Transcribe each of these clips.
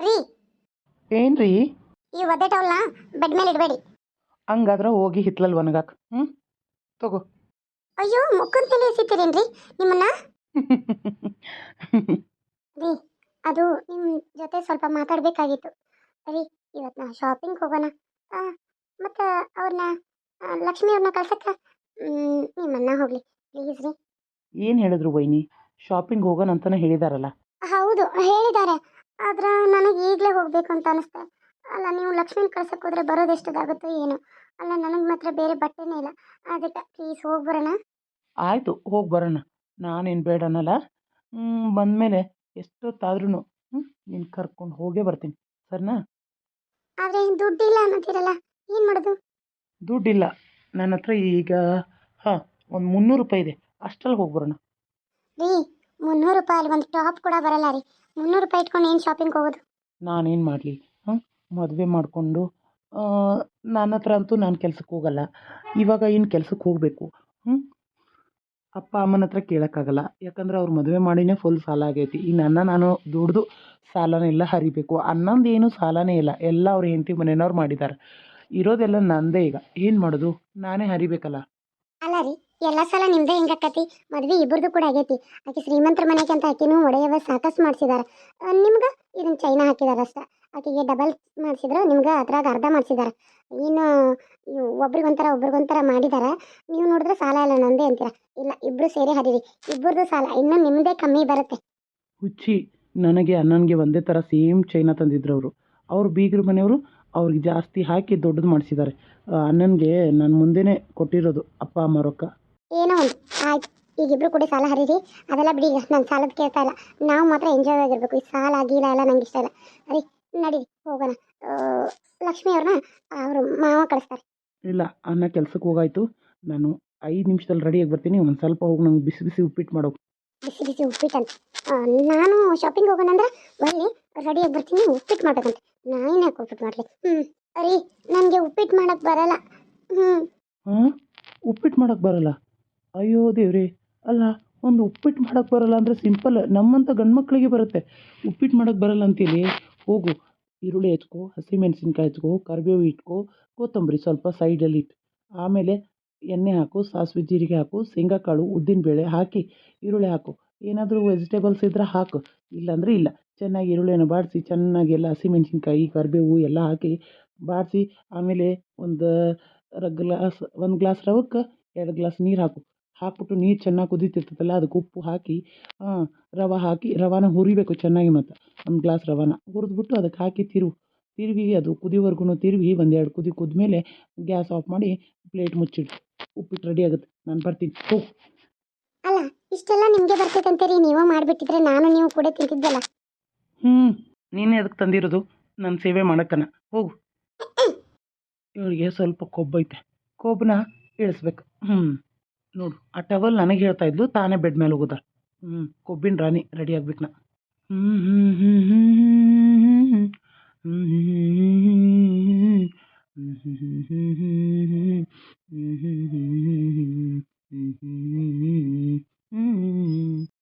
ರೀ. ಏನ್ರಿ? ಈ ಒದ್ದೆ ಟವಲ್ನ ಬೆಡ್ ಮೇಲೆ ಇಡಬೇಡಿ. ಹಂಗಾದ್ರೆ ಹೋಗಿ ಹಿತ್ಲಲ್ಲಿ ಒಣಗಾಕ. ಹ್ಞೂ ತಗೋ. ಅಯ್ಯೋ ಮುಖದ ಮೇಲೆ ಎಸಿತೀರೇನ್ರಿ? ನಿಮ್ಮನ್ನ? ರೀ ಅದು ನಿಮ್ಮ ಜೊತೆ ಸ್ವಲ್ಪ ಮಾತಾಡಬೇಕಾಗಿತ್ತು. ರೀ ಇವತ್ತು ನಾ ಶಾಪಿಂಗ್ ಹೋಗೋಣ. ಮತ್ತು ಅವ್ರನ್ನ ಲಕ್ಷ್ಮಿ ಅವ್ರನ್ನ ಕಳ್ಸಕ್ಕೆ? ನಿಮ್ಮನ್ನ ಹೋಗ್ಲಿ. ಪ್ಲೀಸ್ ರೀ. ಏನು ಹೇಳಿದ್ರು ವೈನಿ? ಶಾಪಿಂಗ್ ಹೋಗೋಣ ಅಂತಾನೆ ಹೇಳಿದಾರಲ್ಲ. ಹೌದು ಹೇಳಿದ್ದಾರೆ. ಆದ್ರೆ ನನಗೆ ಈಗಲೇ ಹೋಗಬೇಕು ಅಂತ ಅನಿಸ್ತೆ. ಅಲ್ಲ ನೀವು ಲಕ್ಷ್ಮಿನ ಕಳ್ಸಕ್ಕೆ ಹೋದ್ರೆ ಬರೋದು ಎಷ್ಟದಾಗುತ್ತೋ ಏನು. ಅಲ್ಲ ನನಗೆ ಮಾತ್ರ ಬೇರೆ ಬಟ್ಟೆನೇ ಇಲ್ಲ. ಅದಕ್ಕೆ ಪ್ಲೀಸ್ ಹೋಗಿ ಬರೋಣ. ಆಯಿತು ಹೋಗಿ ಬರೋಣ. ನಾನೇನು ಬೇಡ ಅನ್ನಲ್ಲ. ಬಂದಮೇಲೆ ಎಷ್ಟೊತ್ತಾದ್ರೂ ಹ್ಞೂ ನೀನು ಕರ್ಕೊಂಡು ಹೋಗೇ ಬರ್ತೀನಿ. ಸರಿನಾ? ಆದರೆ ದುಡ್ಡಿಲ್ಲ ಅನ್ನೋದಿರಲ್ಲ ಏನು ಮಾಡೋದು? ದುಡ್ಡಿಲ್ಲ. ನನ್ನ ಹತ್ರ ಈಗ ಹಾಂ ಒಂದು ಮುನ್ನೂರು ರೂಪಾಯಿ ಇದೆ. ಅಷ್ಟರಲ್ಲಿ ಹೋಗಿ ಬರೋಣ. ರೀ ಮುನ್ನೂರು ರೂಪಾಯಲ್ಲಿ ಒಂದು ಟಾಪ್ ಕೂಡ ಬರಲ್ಲ ರೀ. ಮುನ್ನೂರು ರೂಪಾಯಿ ಇಟ್ಕೊಂಡು ಏನು ಶಾಪಿಂಗ್ ಹೋಗೋದು? ನಾನೇನು ಮಾಡಲಿ? ಹಾಂ ಮದುವೆ ಮಾಡಿಕೊಂಡು ನನ್ನ ಹತ್ರ ಅಂತೂ ನಾನು ಕೆಲ್ಸಕ್ಕೆ ಹೋಗಲ್ಲ. ಇವಾಗ ಏನು ಕೆಲ್ಸಕ್ಕೆ ಹೋಗಬೇಕು? ಹ್ಞೂ ಅಪ್ಪ ಅಮ್ಮನ ಹತ್ರ ಕೇಳೋಕ್ಕಾಗಲ್ಲ. ಯಾಕಂದ್ರೆ ಅವ್ರು ಮದುವೆ ಮಾಡಿನೇ ಫುಲ್ ಸಾಲ ಆಗೈತಿ. ಈ ನನ್ನ ನಾನು ದುಡ್ದು ಸಾಲನೆಲ್ಲ ಹರಿಬೇಕು. ಅನ್ನೊಂದು ಏನು ಸಾಲನೇ ಇಲ್ಲ. ಎಲ್ಲ ಅವ್ರ ಹೆಂಡತಿ ಮನೆಯವ್ರು ಮಾಡಿದ್ದಾರೆ ಇರೋದೆಲ್ಲ ನಂದೇ ಈಗ. ಏನು ಮಾಡೋದು? ನಾನೇ ಹರಿಬೇಕಲ್ಲ? ಅಲ್ಲ ರೀ ಎಲ್ಲ ಸಲ ನಿಮ್ದೇ ಹೆಂಗಾಕತಿ ಮದ್ವೆ ಇಬ್ಬರದು ಕೂಡ ಆಗೈತಿ. ಆಕೆ ಶ್ರೀಮಂತರ ಮನೆಗೆ ಅಂತ ಆಕಿನೂ ಒಡೆಯವ ಸಾಕಷ್ಟು ಮಾಡಿಸಿದಾರ. ನಿಮ್ಗೆ ಇದನ್ನ ಚೈನಾ ಹಾಕಿದಾರೆ ಅಷ್ಟ. ಆಕೆಗೆ ಡಬಲ್ ಮಾಡಿಸಿದ್ರು, ನಿಮ್ಗೆ ಅದ್ರಾಗ ಅರ್ಧ ಮಾಡಿಸಿದಾರ. ಇನ್ನು ಒಬ್ರಿಗೊಂಥರ ಒಬ್ರಿಗೊಂಥರ ಮಾಡಿದಾರೆ. ನೀವು ನೋಡಿದ್ರೆ ಸಾಲ ಇಲ್ಲ ನಂದೇ ಅಂತೀರ. ಇಲ್ಲ, ಇಬ್ರು ಸೇರಿ ಹರಿರಿ ಇಬ್ಬರದು ಸಾಲ, ಇನ್ನು ನಿಮ್ಮದೇ ಕಮ್ಮಿ ಬರುತ್ತೆ. ಹುಚ್ಚಿ, ನನಗೆ ಅಣ್ಣನಿಗೆ ಒಂದೇ ಥರ ಸೇಮ್ ಚೈನಾ ತಂದಿದ್ರು ಅವರು. ಅವ್ರ ಬೀಗ್ರ ಮನೆಯವರು ಅವ್ರಿಗೆ ಜಾಸ್ತಿ ಹಾಕಿ ದೊಡ್ಡದು ಮಾಡಿಸಿದ್ದಾರೆ ಅಣ್ಣನಿಗೆ ನಾನು ಮುಂದೆನೇ ಕೊಟ್ಟಿರೋದು ಅಪ್ಪ ಅಮ್ಮ ಏನೋ ಒಂದು. ಆಯ್ತು. ಈಗ ಇಬ್ರು ಕೂಡ ಸಾಲ ಹರಿರಿ. ಅದೆಲ್ಲ ಬಿಡಿ ಈಗ. ನಾನು ಸಾಲದ ಕೇಳ್ತಾ ಇಲ್ಲ. ನಾವು ಮಾತ್ರ ಎಂಜಾಯ್ ಆಗಿರ್ಬೇಕು. ಈ ಸಾಲ ಆಗಿಲ್ಲ ಎಲ್ಲ ನಂಗೆ ಇಷ್ಟ ಇಲ್ಲ. ಅರಿ ನಡೀರಿ. ಹೋಗೋಣ. ಲಕ್ಷ್ಮಿ ಅವ್ರನ್ನ ಅವರು ಮಾವ ಕಳಿಸ್ತಾರೆ. ಇಲ್ಲ ಅಣ್ಣ ಕೆಲ್ಸಕ್ಕೆ ಹೋಗಾಯ್ತು. ನಾನು ಐದು ನಿಮಿಷದಲ್ಲಿ ರೆಡಿಯಾಗಿ ಬರ್ತೀನಿ. ಒಂದು ಸ್ವಲ್ಪ ಹೋಗಿ ನಂಗೆ ಬಿಸಿ ಬಿಸಿ ಉಪ್ಪಿಟ್ಟು ಮಾಡೋ. ಬಿಸಿ ಬಿಸಿ ಉಪ್ಪಿಟ್ಟು ಅಂತ. ನಾನು ಶಾಪಿಂಗ್ ಹೋಗೋಣ ಅಂದ್ರೆ ಬನ್ನಿ. ರೆಡಿಯಾಗಿ ಬರ್ತೀನಿ. ಉಪ್ಪಿಟ್ಟು ಮಾಡ್ಬೇಕಂತ. ನಾನು ಯಾಕೆ ಉಪ್ಪಿಟ್ಟು ಮಾಡಲಿ? ಹ್ಞೂ ಅರಿ ನನಗೆ ಉಪ್ಪಿಟ್ಟು ಮಾಡಕ್ಕೆ ಬರಲ್ಲ. ಹ್ಞೂ ಹಾಂ? ಉಪ್ಪಿಟ್ಟು ಮಾಡೋಕ್ಕೆ ಬರಲ್ಲ? ಅಯ್ಯೋ ದೇವ್ರಿ, ಅಲ್ಲ, ಒಂದು ಉಪ್ಪಿಟ್ಟು ಮಾಡೋಕ್ಕೆ ಬರಲ್ಲ ಅಂದರೆ ಸಿಂಪಲ್ ನಮ್ಮಂಥ ಗಂಡು ಮಕ್ಕಳಿಗೆ ಬರುತ್ತೆ. ಉಪ್ಪಿಟ್ಟು ಮಾಡೋಕ್ಕೆ ಬರಲ್ಲ ಅಂತೀಲಿ ಹೋಗು, ಈರುಳ್ಳಿ ಹೆಚ್ಕೊ ಹಸಿಮೆಣಸಿನ್ಕಾಯಿ ಹೆಚ್ಕೋ ಕರಿಬೇವು ಇಟ್ಕೋ, ಕೊತ್ತಂಬರಿ ಸ್ವಲ್ಪ ಸೈಡಲ್ಲಿ ಇಟ್ಟು, ಆಮೇಲೆ ಎಣ್ಣೆ ಹಾಕು, ಸಾಸಿವೆ ಜೀರಿಗೆ ಹಾಕು, ಶೇಂಗಾಕಾಳು ಉದ್ದಿನಬೇಳೆ ಹಾಕಿ, ಈರುಳ್ಳಿ ಹಾಕು. ಏನಾದರೂ ವೆಜಿಟೇಬಲ್ಸ್ ಇದ್ದರೆ ಹಾಕು, ಇಲ್ಲಾಂದರೆ ಇಲ್ಲ. ಚೆನ್ನಾಗಿ ಈರುಳ್ಳಿಯನ್ನು ಬಾಡಿಸಿ, ಚೆನ್ನಾಗಿ ಎಲ್ಲ ಹಸಿಮೆಣಸಿನ್ಕಾಯಿ, ಕರಿಬೇವು ಎಲ್ಲ ಹಾಕಿ ಬಾಡಿಸಿ, ಆಮೇಲೆ ಒಂದು ಗ್ಲಾಸ್ ಒಂದು ಗ್ಲಾಸ್ ರವಕ್ಕೆ, ಎರಡು ಗ್ಲಾಸ್ ನೀರು ಹಾಕು. ಹಾಕ್ಬಿಟ್ಟು ನೀರು ಚೆನ್ನಾಗಿ ಕುದೀತಿರ್ತದಲ್ಲ ಅದಕ್ಕೆ ಉಪ್ಪು ಹಾಕಿ ರವೆ ಹಾಕಿ ರವೆನ ಹುರಿಬೇಕು ಚೆನ್ನಾಗಿ ಮತ್ತು ಒಂದು ಗ್ಲಾಸ್ ರವಾನ. ಹುರಿದ್ಬಿಟ್ಟು ಅದಕ್ಕೆ ಹಾಕಿ ತಿರುವು ತಿರುವಿ ಅದು ಕುದಿಯೋವರೆಗೂ ತಿರುವಿ ಒಂದೆರಡು ಕುದಿ ಕುದ್ಮೇಲೆ ಗ್ಯಾಸ್ ಆಫ್ ಮಾಡಿ ಪ್ಲೇಟ್ ಮುಚ್ಚಿಡು. ಉಪ್ಪಿಟ್ಟು ರೆಡಿ ಆಗುತ್ತೆ. ನಾನು ಬರ್ತೀನಿ. ಹೋ. ಅಲ್ಲ ಇಷ್ಟೆಲ್ಲ ನಿಮಗೆ ಬರ್ತೈತಂತೀರಿ ನೀವೇ ಮಾಡಿಬಿಟ್ಟಿದ್ರೆ ನಾನು ನೀವು ಕೂಡ ತಿಂತಿದ್ದಲ್ಲ. ಹ್ಞೂ ನೀನೇ ಅದಕ್ಕೆ ತಂದಿರೋದು. ನನ್ನ ಸೇವೆ ಮಾಡೋಕ್ಕನ. ಹೋಗು ಇವಳಿಗೆ ಸ್ವಲ್ಪ ಕೊಬ್ಬೈತೆ. ಕೊಬ್ಬನ್ನ ಇಳಿಸ್ಬೇಕು. ಹ್ಞೂ ನೋಡು ಆ ಟವಲ್ ನನಗೆ ಹೇಳ್ತಾ ಇದ್ಲು ತಾನೇ ಬೆಡ್ ಮೇಲೆ ಹೋಗೋದ ಹ್ಞೂ ಕೊಬ್ಬಿನ ರಾಣಿ ರೆಡಿ ಆಗ್ಬೇಕು ನಾ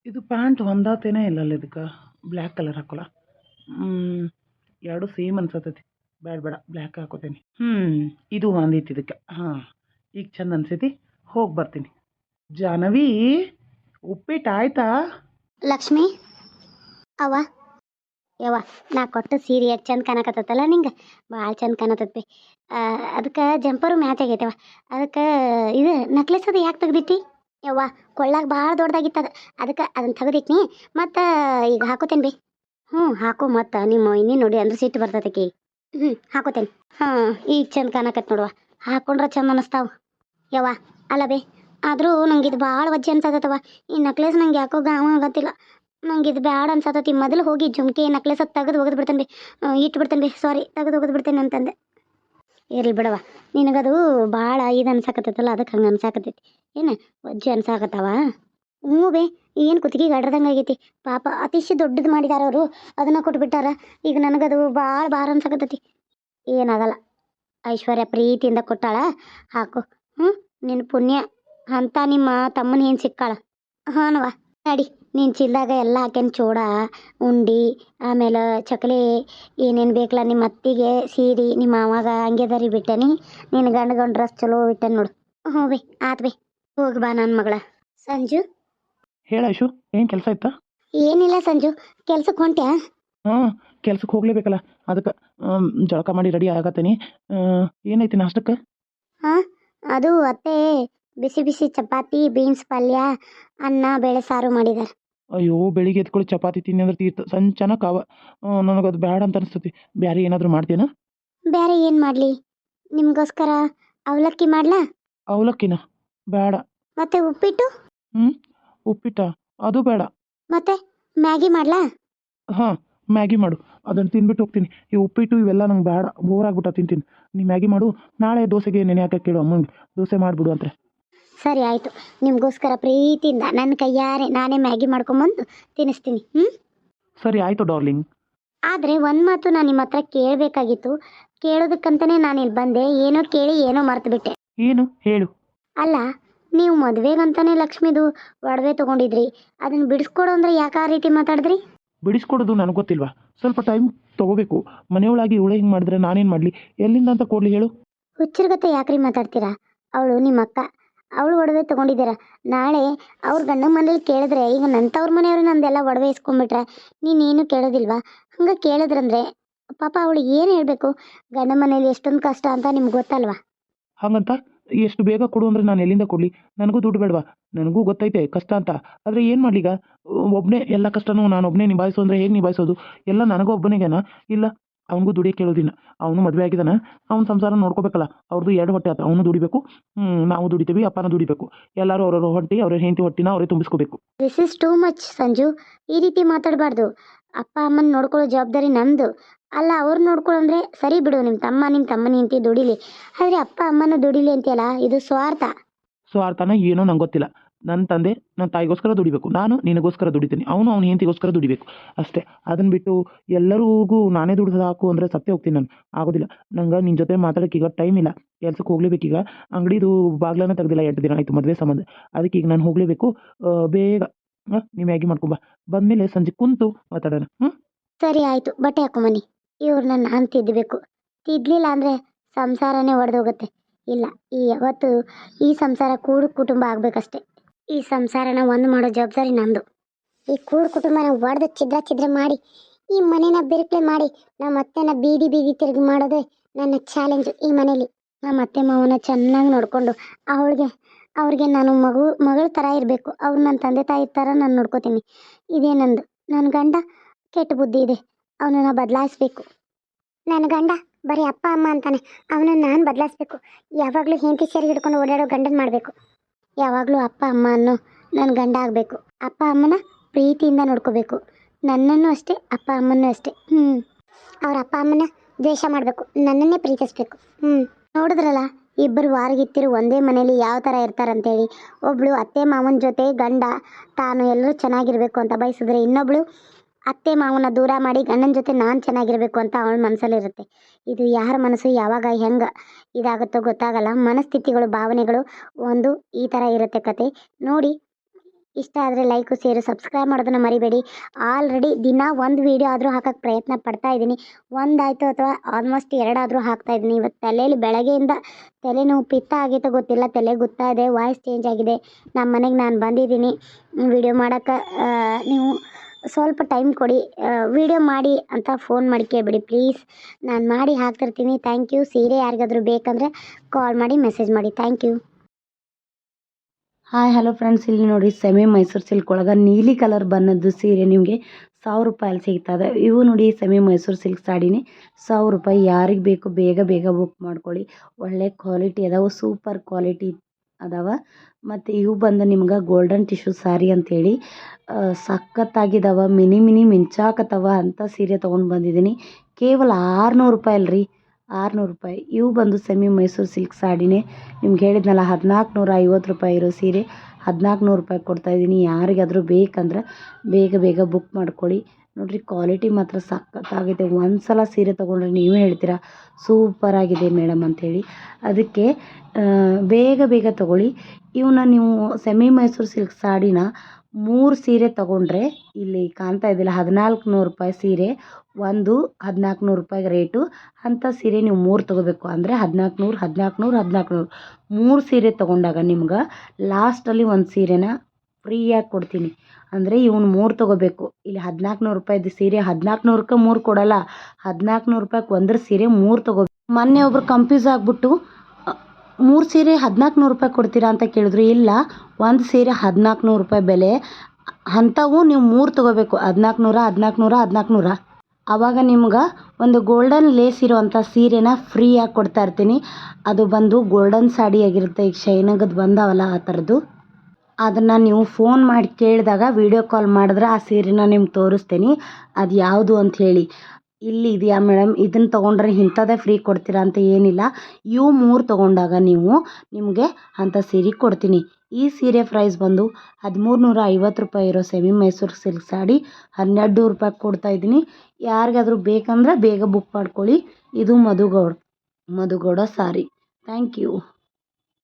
ಇದು ಪ್ಯಾಂಟ್ ಹೊಂದಾತೇನೆ ಇಲ್ಲಲ್ಲ ಇದಕ್ಕೆ ಬ್ಲ್ಯಾಕ್ ಕಲರ್ ಹಾಕೋಲ್ಲ ಎರಡು ಸೇಮ್ ಅನ್ಸತೈತಿ ಬೇಡ ಬೇಡ ಬ್ಲ್ಯಾಕ್ ಹಾಕೋತೀನಿ ಹ್ಞೂ ಇದು ಹೊಂದೈತಿ ಇದಕ್ಕೆ ಹಾಂ ಈಗ ಚಂದ ಅನ್ಸೈತಿ ಹೋಗಿ ಬರ್ತೀನಿ ಜಾನವಿ ಉಪ್ಪಿಟ್ಟು ಆಯ್ತಾ? ಲಕ್ಷ್ಮಿ? ಅವ ಯವ್ವ, ನಾ ಕೊಟ್ಟ ಸೀರೆ ಎಷ್ಟು ಚಂದ ಕಾಣಕತ್ತಲ್ಲ ನಿಂಗೆ? ಭಾಳ ಚಂದ ಕಾಣತತ್ತಿ ಅದಕ್ಕೆ ಜಂಪರು ಮ್ಯಾಚ್ ಆಗೈತವ ಅದಕ್ಕೆ, ಇದು ನಕ್ಲೆಸ್ ಅದು ಯಾಕೆ ತೆಗ್ದಿಟ್ಟಿ? ಯವ್ವ ಕೊಳ್ಳಾಗ ಭಾಳ ದೊಡ್ಡದಾಗಿತ್ತು ಅದು ಅದಕ್ಕೆ ಅದನ್ನು ತೆಗ್ದಿಟ್ನಿ, ಮತ್ತು ಈಗ ಹಾಕೋತೇನೆ ಬಿ. ಹ್ಞೂ ಹಾಕೋ ಮತ್ತು. ನಿಮ್ಮ ಇನ್ನಿ ನೋಡಿ ಅಂದ್ರೆ ಸಿಟ್ಟು ಬರ್ತೈತಿ ಹ್ಞೂ ಹಾಕೋತೇನೆ. ಹಾಂ, ಈಗ ಚಂದ ಕಾಣಕತ್ತೆ ನೋಡುವ. ಹಾಕೊಂಡ್ರೆ ಚಂದ ಅನ್ನಿಸ್ತಾವ ಯವ್ವ, ಅಲ್ಲ ಬೇ. ಆದರೂ ನಂಗೆ ಇದು ಭಾಳ ವಜ್ಜೆ ಅನ್ಸತ್ತವ ಈ ನಕ್ಲೆಸ್ ನಂಗೆ ಯಾಕೋ ಗಾಮ ಆಗತ್ತಿಲ್ಲ. ನಂಗೆ ಇದು ಬ್ಯಾಡ ಅನ್ಸತ್ತತಿ. ಮೊದಲು ಹೋಗಿ ಜುಮ್ಕಿ ನಕ್ಲೆಸ್ ಅದು ತೆಗೆದು ಒಗೆದು ಬಿಡ್ತೇನೆ ಬಿ. ಇಟ್ಟು ಬಿಡ್ತೇನೆ ಬಿ. ಸಾರಿ ತೆಗೆದು ಒಗೆದು ಬಿಡ್ತೇನೆ ಅಂತಂದೆ. ಇರಲಿ ಬಿಡವ ನಿನಗದು ಭಾಳ ಇದು ಅನ್ಸಾಕತ್ತೈತಲ್ಲ ಅದಕ್ಕೆ ಹಂಗೆ ಅನ್ಸಾಕತ್ತೈತಿ. ಏನು? ವಜ್ಜೆ ಅನ್ಸಾಕತ್ತವ? ಹ್ಞೂ ಬೇ, ಏನು ಕುತ್ತಿಗೆ ಗಡ್ರದಂಗೆ ಆಗೈತಿ. ಪಾಪ ಅತಿಶಯ ದೊಡ್ಡದು ಮಾಡಿದಾರ ಅವರು. ಅದನ್ನು ಕೊಟ್ಬಿಟ್ಟಾರ. ಈಗ ನನಗದು ಭಾಳ ಭಾರ ಅನ್ಸಾಕತ್ತೈತಿ. ಏನಾಗಲ್ಲ. ಐಶ್ವರ್ಯ ಪ್ರೀತಿಯಿಂದ ಕೊಟ್ಟಾಳ. ಹಾಕು. ಹ್ಞೂ? ನಿನ್ನ ಪುಣ್ಯ. ಅಂತ ನಿಮ್ಮ ತಮ್ಮನ ಏನು ಸಿಕ್ಕಾಳ? ಹಾನವ ನಡಿ ನೀನು ಚೀಲದಾಗ ಎಲ್ಲ ಹಾಕ್ಯನ್ ಚೂಡ ಉಂಡಿ ಆಮೇಲೆ ಚಕ್ಲಿ ಏನೇನು ಬೇಕಲ್ಲ ನಿಮ್ಮ ಅತ್ತಿಗೆ ಸೀರೆ ನಿಮ್ಮ ಮಾವಾಗ ಹಂಗೆದರಿ ದರಿ ಬಿಟ್ಟೇನಿ ನಿನ್ನ ಗಂಡ ಗಂಡ ಡ್ರೆಸ್ ಚಲೋ ಬಿಟ್ಟೇನಿ ನೋಡು. ಹ್ಞೂ ಬಿ ಆತ್ ಬಿ ಹೋಗಿ ಬಾ ನನ್ನ ಮಗಳ. ಸಂಜು? ಹೇಳ ಐಶು ಏನು ಕೆಲಸ ಇತ್ತಾ? ಏನಿಲ್ಲ ಸಂಜು ಕೆಲ್ಸಕ್ಕೆ ಹೊಂಟ್ಯಾ? ಹಾಂ ಕೆಲ್ಸಕ್ಕೆ ಹೋಗ್ಲೇಬೇಕಲ್ಲ ಅದಕ್ಕೆ ಜಳಕ ಮಾಡಿ ರೆಡಿ ಆಗತ್ತೀನಿ. ಏನೈತಿ ನಾಷ್ಟಕ್ಕೆ? ಹಾಂ ಅದು ಅತ್ತೆ ಬಿಸಿ ಬಿಸಿ ಚಪಾತಿ ಬೀನ್ಸ್ ಪಲ್ಯ ಅನ್ನ ಬೇಳೆ ಸಾರು ಮಾಡಿದ್ದಾರೆ ಅಯ್ಯೋ ಬೆಳಿಗ್ಗೆ ಎದ್ಕೊಳ್ಳಿ ಚಪಾತಿ ತಿನ್ನಿ ಅಂದ್ರೆ ತೀರ್ಥ. ಸಂಚನ ಕಾವ. ನನಗೆ ಅದು ಬೇಡ ಅಂತ ಅನಿಸ್ತತಿ. ಬೇರೆ ಏನಾದರೂ ಮಾಡ್ತೀನ ಬೇರೆ ಏನು ಮಾಡಲಿ? ನಿಮಗೋಸ್ಕರ ಅವಲಕ್ಕಿ ಮಾಡ್ಲಾ? ಅವಲಕ್ಕಿನ? ಬೇಡ ಮತ್ತೆ ಉಪ್ಪಿಟ್ಟು? ಹ್ಞೂ ಉಪ್ಪಿಟ್ಟ? ಅದು ಬೇಡ ಮತ್ತೆ ಮ್ಯಾಗಿ ಮಾಡ್ಲಾ? ಹಾಂ ಮ್ಯಾಗಿ ಮಾಡು. ಅದನ್ನು ತಿಂದ್ಬಿಟ್ಟು ಹೋಗ್ತೀನಿ. ಈ ಉಪ್ಪಿಟ್ಟು ಇವೆಲ್ಲ ನಂಗೆ ಬೇಡ ಬೋರ್ ಆಗ್ಬಿಟ್ಟ ತಿಂತೀನಿ. ನೀ ಮ್ಯಾಗಿ ಮಾಡು. ನಾಳೆ ದೋಸೆಗೆ ನೆನೆ ಹಾಕಕ್ಕೆ ಕೇಳು ಅಮ್ಮಂಗೆ. ದೋಸೆ ಮಾಡಿಬಿಡು ಅಂತೆ. ಸರಿ ಆಯಿತು. ನಿಮಗೋಸ್ಕರ ಪ್ರೀತಿಯಿಂದ ನನ್ನ ಕೈಯಾರೆ ನಾನೇ ಮ್ಯಾಗಿ ಮಾಡ್ಕೊಂಬಂದು ತಿನ್ನಿಸ್ತೀನಿ ಹ್ಞೂ ಸರಿ ಆಯಿತು ಡಾರ್ಲಿಂಗ್. ಆದರೆ ಒಂದು ಮಾತು ನಾನು ನಿಮ್ಮ ಹತ್ರ ಕೇಳಬೇಕಾಗಿತ್ತು. ಕೇಳೋದಕ್ಕಂತಲೇ ನಾನು ಇಲ್ಲಿ ಬಂದೆ ಏನೋ ಕೇಳಿ ಏನೋ ಮರೆತು ಬಿಟ್ಟೆ. ಏನು? ಹೇಳು. ಅಲ್ಲ ನೀವು ಮದುವೆಗಂತಾನೆ ಲಕ್ಷ್ಮಿದು ಒಡವೆ ತೊಗೊಂಡಿದ್ರಿ. ಅದನ್ನು ಬಿಡಿಸ್ಕೊಡು ಅಂದ್ರೆ ಯಾಕೆ ಆ ರೀತಿ ಮಾತಾಡಿದ್ರಿ? ಬಿಡಿಸ್ಕೊಡೋದು ನನಗೆ ಗೊತ್ತಿಲ್ವಾ? ಸ್ವಲ್ಪ ಟೈಮ್ ತಗೋಬೇಕು. ಮನೆಯೊಳಗೆ ಇವಳು ಹಿಂಗೆ ಮಾಡಿದ್ರೆ ನಾನೇನು ಮಾಡಲಿ? ಎಲ್ಲಿಂದ ಅಂತ ಕೊಡಲಿ ಹೇಳು. ಹುಚ್ಚರ್ಗತ್ತೆ ಯಾಕ್ರಿ ಮಾತಾಡ್ತೀರಾ? ಅವಳು ನಿಮ್ಮ ಅಕ್ಕ ಅವಳು ಒಡವೆ ತಗೊಂಡಿದ್ದೀರ? ನಾಳೆ ಅವ್ರ ಗಂಡನ ಮನೇಲಿ ಕೇಳಿದ್ರೆ, ಈಗ ನಂತವ್ರ ಮನೆಯವರು ನಂದೆಲ್ಲ ಒಡವೆ ಇಸ್ಕೊಂಡ್ಬಿಟ್ರೆ ನೀನೇನು ಕೇಳೋದಿಲ್ವಾ? ಹಂಗೆ ಕೇಳಿದ್ರಂದ್ರೆ ಪಾಪ ಅವಳು ಏನು ಹೇಳಬೇಕು? ಗಂಡ ಮನೇಲಿ ಎಷ್ಟೊಂದು ಕಷ್ಟ ಅಂತ ನಿಮ್ಗೆ ಗೊತ್ತಲ್ವಾ? ಹಂಗಂತ ಎಷ್ಟು ಬೇಗ ಕೊಡು ಅಂದ್ರೆ ನಾನು ಎಲ್ಲಿಂದ ಕೊಡಲಿ? ನನಗೂ ದುಡ್ಡು ಬೇಡವಾ? ನನಗೂ ಗೊತ್ತೈತೆ, ಕಷ್ಟ ಅಂತ. ಆದರೆ ಏನು ಮಾಡಲೀಗ? ಒಬ್ಬನೇ ಎಲ್ಲ ಕಷ್ಟನೂ ನಾನು ಒಬ್ಬನೇ ನಿಭಾಯಿಸು ಅಂದರೆ ಹೇಗೆ ನಿಭಾಯಿಸೋದು? ಎಲ್ಲ ನನಗೂ ಒಬ್ಬನಿಗೇನಾ ಇಲ್ಲ ಅವನಿಗೂ ದುಡಿಯೋಕೆ ಕೇಳೋದಿಲ್ಲ. ಅವನು ಮದುವೆ ಆಗಿದ್ದಾನೆ. ಅವ್ನ ಸಂಸಾರ ನೋಡ್ಕೋಬೇಕಲ್ಲ. ಅವ್ರದ್ದು ಎರಡು ಹೊಟ್ಟೆ ಆತ. ಅವನು ದುಡಿಬೇಕು. ನಾವು ದುಡಿತೀವಿ ಅಪ್ಪನ ದುಡಿಬೇಕು. ಎಲ್ಲರೂ ಅವ್ರವ್ರ ಹೊಟ್ಟೆ ಅವ್ರ ಹೆಂಡತಿ ಹೊಟ್ಟಿನ ಅವರೇ ತುಂಬಿಸ್ಕೋಬೇಕು. This is too much Sanju. ಈ ರೀತಿ ಮಾತಾಡಬಾರ್ದು. ಅಪ್ಪ ಅಮ್ಮನ ನೋಡ್ಕೊಳ್ಳೋ ಜವಾಬ್ದಾರಿ ನಮ್ಮದು ಅಲ್ಲ ಅವ್ರು ನೋಡ್ಕೊಳ್ಳಂದ್ರೆ ಸರಿ ಬಿಡು. ನಿಮ್ಮ ತಮ್ಮ ನಿಮ್ಮ ತಮ್ಮನಿ ಅಂತ ದುಡಿಲಿ. ಆದರೆ ಅಪ್ಪ ಅಮ್ಮನ ದುಡಿಲಿ ಅಂತೀಯಲ್ಲ? ಇದು ಸ್ವಾರ್ಥ. ಸ್ವಾರ್ಥನ ಏನೋ ನಂಗೆ ಗೊತ್ತಿಲ್ಲ ನನ್ನ ತಂದೆ ನನ್ನ ತಾಯಿಗೋಸ್ಕರ ದುಡಿಬೇಕು. ನಾನು ನಿನಗೋಸ್ಕರ ದುಡಿತೀನಿ. ಅವನು ಅವನ ಹೆಂಡತಿಗೋಸ್ಕರ ದುಡಿಬೇಕು. ಅಷ್ಟೇ. ಅದನ್ನು ಬಿಟ್ಟು ಎಲ್ಲರಿಗೂ ನಾನೇ ದುಡಿದು ಹಾಕು ಅಂದರೆ ಸತ್ತೇ ಹೋಗ್ತೀನಿ ನಾನು. ಆಗೋದಿಲ್ಲ. ನಂಗೆ ನಿನ್ನ ಜೊತೆ ಮಾತಾಡೋಕೆ ಈಗ ಟೈಮ್ ಇಲ್ಲ. ಕೆಲ್ಸಕ್ಕೆ ಹೋಗ್ಲೇಬೇಕೀಗ ಅಂಗಡಿದು ಬಾಗ್ಲನ್ನ ತೆಗ್ದಿಲ್ಲ ಎಂಟು ದಿನ ಆಯಿತು ಮದುವೆ ಸಂಬಂಧ. ಅದಕ್ಕೆ ಈಗ ನಾನು ಹೋಗಲೇಬೇಕು. ಬೇಗ. ನೀವು ಮ್ಯಾಗಿ ಮಾಡ್ಕೊಂಬ ಬಂದಮೇಲೆ ಸಂಜೆ ಕುಂತು ಮಾತಾಡೋಣ. ಹ್ಞೂ ಸರಿ ಆಯಿತು. ಬಟ್ಟೆ ಹಾಕೊಂಬನ್ನಿ. ಇವ್ರನ್ನ ನಾನು ತಿದ್ದಬೇಕು ತಿದ್ದಲಿಲ್ಲ ಅಂದರೆ ಸಂಸಾರನೇ ಒಡೆದೋಗುತ್ತೆ. ಇಲ್ಲ, ಈ ಯಾವತ್ತು ಈ ಸಂಸಾರ ಕೂಡು ಕುಟುಂಬ ಆಗಬೇಕಷ್ಟೆ. ಈ ಸಂಸಾರನ ಒಂದು ಮಾಡೋ ಜವಾಬ್ದಾರಿ ನಂದು. ಈ ಕೂಡು ಕುಟುಂಬನ ಒಡೆದು ಛಿದ್ರ ಛಿದ್ರ ಮಾಡಿ, ಈ ಮನೇನ ಬಿರುಕ್ಲೆ ಮಾಡಿ ನಮ್ಮ ಅತ್ತೆನ ಬೀದಿ ಬೀದಿ ತಿರುಗಿ ಮಾಡೋದೇ ನನ್ನ ಚಾಲೆಂಜು ಈ ಮನೇಲಿ. ನಮ್ಮ ಅತ್ತೆ ಮಾವನ ಚೆನ್ನಾಗಿ ನೋಡಿಕೊಂಡು ಅವಳಿಗೆ ಅವ್ರಿಗೆ ನಾನು ಮಗು, ಮಗಳ ಥರ ಇರಬೇಕು. ಅವ್ರು ನನ್ನ ತಂದೆ ತಾಯಿ ಥರ ನಾನು ನೋಡ್ಕೋತೀನಿ. ಇದೇ ನಂದು. ನನ್ನ ಗಂಡ ಕೆಟ್ಟ ಬುದ್ಧಿ ಇದೆ. ಅವನನ್ನು ಬದಲಾಯಿಸ್ಬೇಕು. ನನ್ನ ಗಂಡ ಬರೀ ಅಪ್ಪ, ಅಮ್ಮ ಅಂತಾನೆ. ಅವನನ್ನು ನಾನು ಬದಲಾಯಿಸ್ಬೇಕು. ಯಾವಾಗಲೂ ಹೆಂಡತಿ ಸೇರಿ ಹಿಡ್ಕೊಂಡು ಓಡಾಡೋ ಗಂಡನ ಮಾಡಬೇಕು. ಯಾವಾಗಲೂ ಅಪ್ಪ, ಅಮ್ಮ ಅನ್ನೋ ನನ್ನ ಗಂಡ ಆಗಬೇಕು. ಅಪ್ಪ, ಅಮ್ಮನ ಪ್ರೀತಿಯಿಂದ ನೋಡ್ಕೋಬೇಕು. ನನ್ನನ್ನು ಅಷ್ಟೇ, ಅಪ್ಪ ಅಮ್ಮನೂ ಅಷ್ಟೇ. ಹ್ಞೂ ಅವ್ರ ಅಪ್ಪ, ಅಮ್ಮನ ದ್ವೇಷ ಮಾಡಬೇಕು. ನನ್ನನ್ನೇ ಪ್ರೀತಿಸ್ಬೇಕು. ಹ್ಞೂ ನೋಡಿದ್ರಲ್ಲ, ಇಬ್ಬರು ವಾರಗಿತ್ತಿರು ಒಂದೇ ಮನೇಲಿ ಯಾವ ಥರ ಇರ್ತಾರಂತೇಳಿ. ಒಬ್ಬಳು ಅತ್ತೆ, ಮಾವನ ಜೊತೆ ಗಂಡ, ತಾನು ಎಲ್ಲರೂ ಚೆನ್ನಾಗಿರಬೇಕು ಅಂತ ಬಯಸಿದ್ರೆ ಇನ್ನೊಬ್ಳು ಅತ್ತೆ ಮಾವನ ದೂರ ಮಾಡಿ ಗಂಡನ ಜೊತೆ ನಾನು ಚೆನ್ನಾಗಿರಬೇಕು ಅಂತ ಅವಳ ಮನಸ್ಸಲ್ಲಿರುತ್ತೆ ಇದು ಯಾರ ಮನಸ್ಸು ಯಾವಾಗ ಹೆಂಗೆ ಇದಾಗುತ್ತೋ ಗೊತ್ತಾಗಲ್ಲ. ಮನಸ್ಥಿತಿಗಳು, ಭಾವನೆಗಳು ಒಂದು ಈ ಥರ ಇರುತ್ತೆ ಕತೆ. ನೋಡಿ, ಇಷ್ಟ ಆದರೆ ಲೈಕು ಸೇರು ಸಬ್ಸ್ಕ್ರೈಬ್ ಮಾಡೋದನ್ನು ಮರಿಬೇಡಿ. ಆಲ್ರೆಡಿ ದಿನ ಒಂದು ವೀಡಿಯೋ ಆದರೂ ಹಾಕೋಕ್ಕೆ ಪ್ರಯತ್ನ ಪಡ್ತಾ ಇದ್ದೀನಿ. ಒಂದಾಯಿತು ಅಥವಾ ಆಲ್ಮೋಸ್ಟ್ ಎರಡಾದರೂ ಹಾಕ್ತಾ ಇದ್ದೀನಿ. ಇವತ್ತು ತಲೆಯಲ್ಲಿ ಬೆಳಗ್ಗೆಯಿಂದ ತಲೆನೋವು ಪಿತ್ತ ಆಗಿತ್ತು ಗೊತ್ತಿಲ್ಲ. ತಲೆ ಗೊತ್ತಾ ಇದೆ ವಾಯ್ಸ್ ಚೇಂಜ್ ಆಗಿದೆ. ನಮ್ಮ ಮನೆಗೆ ನಾನು ಬಂದಿದ್ದೀನಿ. ವಿಡಿಯೋ ಮಾಡೋಕ್ಕೆ ನೀವು ಸ್ವಲ್ಪ ಟೈಮ್ ಕೊಡಿ ವಿಡಿಯೋ ಮಾಡಿ ಅಂತ ಫೋನ್ ಮಾಡಿ ಕೇಳಿಬಿಡಿ ಪ್ಲೀಸ್ ನಾನು ಮಾಡಿ ಹಾಕ್ತಿರ್ತೀನಿ. ಥ್ಯಾಂಕ್ ಯು ಸೀರೆ ಯಾರಿಗಾದರೂ ಬೇಕಂದರೆ ಕಾಲ್ ಮಾಡಿ ಮೆಸೇಜ್ ಮಾಡಿ. Thank you hi hello friends ಇಲ್ಲಿ ನೋಡಿ ಸೆಮಿ ಮೈಸೂರು ಸಿಲ್ಕ್ ಒಳಗೆ ನೀಲಿ ಕಲರ್ ಬಂದದ್ದು ಸೀರೆ ನಿಮಗೆ ಸಾವಿರ ರೂಪಾಯಲ್ಲಿ ಸಿಗ್ತದೆ. ಇವು ನೋಡಿ ಸೆಮಿ ಮೈಸೂರು ಸಿಲ್ಕ್ ಸಾಡಿನಿ ಸಾವಿರ ರೂಪಾಯಿ ಯಾರಿಗೆ ಬೇಕು ಬೇಗ ಬೇಗ ಬುಕ್ ಮಾಡ್ಕೊಳ್ಳಿ. ಒಳ್ಳೆ ಕ್ವಾಲಿಟಿ ಅದಾವು ಸೂಪರ್ ಕ್ವಾಲಿಟಿ ಅದಾವ. ಮತ್ತು ಇವು ಬಂದು ನಿಮ್ಗೆ ಗೋಲ್ಡನ್ ಟಿಶ್ಯೂ ಅಂತೇಳಿ ಹೇಳಿ ಸಖತ್ತಾಗಿದಾವ ಮಿನಿ ಮಿನಿ ಮಿಂಚಾಕತ್ತಾವ ಅಂಥ ಸೀರೆ ತೊಗೊಂಡು ಬಂದಿದ್ದೀನಿ ಕೇವಲ ಆರುನೂರು ರೂಪಾಯಿ ಅಲ್ರಿ. ಆರುನೂರು ರೂಪಾಯಿ. ಇವು ಬಂದು ಸೆಮಿ ಮೈಸೂರು ಸಿಲ್ಕ್ ಸಾಡಿನೇ. ನಿಮ್ಗೆ ಹೇಳಿದ್ನಲ್ಲ ಹದಿನಾಲ್ಕು ನೂರ ಐವತ್ತು ರೂಪಾಯಿ ಇರೋ ಸೀರೆ. ಹದಿನಾಲ್ಕು ನೂರು ರೂಪಾಯಿ ಕೊಡ್ತಾಯಿದ್ದೀನಿ ಯಾರಿಗಾದರೂ ಬೇಕಂದ್ರೆ ಬೇಗ ಬೇಗ ಬುಕ್ ಮಾಡ್ಕೊಳ್ಳಿ. ನೋಡಿರಿ, ಕ್ವಾಲಿಟಿ ಮಾತ್ರ ಸಖತ್ತಾಗಿದೆ ಒಂದು ಸಲ ಸೀರೆ ತೊಗೊಂಡ್ರೆ ನೀವೇ ಹೇಳ್ತೀರಾ? ಸೂಪರ್ ಆಗಿದೆ ಮೇಡಮ್ ಅಂಥೇಳಿ ಅದಕ್ಕೆ ಬೇಗ ಬೇಗ ತೊಗೊಳ್ಳಿ. ಇವನ್ನ ನೀವು ಸೆಮಿ ಮೈಸೂರು ಸಿಲ್ಕ್ ಸಾಡಿನ ಮೂರು ಸೀರೆ ತಗೊಂಡ್ರೆ ಇಲ್ಲಿ ಕಾಣ್ತಾ ಇದ್ದಿಲ್ಲ ಹದಿನಾಲ್ಕು ನೂರು ರೂಪಾಯಿ ಸೀರೆ, ಒಂದು ಹದಿನಾಲ್ಕು ನೂರು ರೂಪಾಯಿ ರೇಟು. ಅಂಥ ಸೀರೆ ನೀವು ಮೂರು ತೊಗೋಬೇಕು ಅಂದರೆ ಹದಿನಾಲ್ಕು ನೂರು ಹದಿನಾಲ್ಕು ನೂರು ಹದಿನಾಲ್ಕು ನೂರು ಮೂರು ಸೀರೆ ತೊಗೊಂಡಾಗ ನಿಮ್ಗೆ ಲಾಸ್ಟಲ್ಲಿ ಒಂದು ಸೀರೆನ ಫ್ರೀಯಾಗಿ ಕೊಡ್ತೀನಿ. ಅಂದರೆ ಇವ್ನು ಮೂರು ತೊಗೋಬೇಕು. ಇಲ್ಲಿ ಹದಿನಾಲ್ಕು ನೂರು ಸೀರೆ ಹದಿನಾಲ್ಕು ನೂರಕ್ಕೆ ಮೂರು ಕೊಡಲ್ಲ. ಹದಿನಾಲ್ಕು ನೂರು ರೂಪಾಯಿಗೆ ಒಂದ್ರ ಸೀರೆ ಮೂರು ತೊಗೋಬೇಕು. ಮೊನ್ನೆ ಒಬ್ರು ಕನ್ಫ್ಯೂಸ್ ಆಗಿಬಿಟ್ಟು ಮೂರು ಸೀರೆ ಹದಿನಾಲ್ಕು ನೂರು ರೂಪಾಯಿ ಕೊಡ್ತೀರಾ ಅಂತ ಕೇಳಿದ್ರು. ಇಲ್ಲ, ಒಂದು ಸೀರೆ ಹದಿನಾಲ್ಕು ನೂರು ರೂಪಾಯಿ ಬೆಲೆ. ಅಂಥವು ನೀವು ಮೂರು ತೊಗೋಬೇಕು. ಹದಿನಾಲ್ಕು ನೂರ ಹದಿನಾಲ್ಕು ನೂರ ಹದಿನಾಲ್ಕು ನೂರ ಆವಾಗ ನಿಮ್ಗೆ ಒಂದು ಗೋಲ್ಡನ್ ಲೇಸ್ ಇರುವಂಥ ಸೀರೆನ ಫ್ರೀಯಾಗಿ ಕೊಡ್ತಾ ಇರ್ತೀನಿ. ಅದು ಬಂದು ಗೋಲ್ಡನ್ ಸಾಡಿ ಆಗಿರುತ್ತೆ. ಈಗ ಶೈನಗದ್ದು ಬಂದಾವಲ್ಲ ಆ ಥರದ್ದು ಅದನ್ನು ನೀವು ಫೋನ್ ಮಾಡಿ ಕೇಳಿದಾಗ ವೀಡಿಯೋ ಕಾಲ್ ಮಾಡಿದ್ರೆ ಆ ಸೀರೆನ ನಿಮ್ಗೆ ತೋರಿಸ್ತೀನಿ. ಅದು ಯಾವುದು ಅಂತ ಹೇಳಿ. ಇಲ್ಲಿ ಇದೆಯಾ ಮೇಡಮ್? ಇದನ್ನು ತೊಗೊಂಡ್ರೆ ಇಂಥದ್ದೇ ಫ್ರೀ ಕೊಡ್ತೀರಾ ಅಂತ ಏನಿಲ್ಲ. ಇವು ಮೂರು ತೊಗೊಂಡಾಗ ನೀವು ನಿಮಗೆ ಅಂಥ ಸೀರೆ ಕೊಡ್ತೀನಿ. ಈ ಸೀರೆ ಪ್ರೈಸ್ ಬಂದು ಹದಿಮೂರು ನೂರ ಐವತ್ತು ರೂಪಾಯಿ ಇರೋ ಸೆಮಿ ಮೈಸೂರು ಸಿಲ್ಕ್ ಸಾಡಿ ಹನ್ನೆರಡು ನೂರು ರೂಪಾಯಿ ಕೊಡ್ತಾಯಿದ್ದೀನಿ ಯಾರಿಗಾದ್ರೂ ಬೇಕಂದರೆ ಬೇಗ ಬುಕ್ ಮಾಡ್ಕೊಳ್ಳಿ. ಇದು Madhu Gowda Madhu Gowda sorry thank you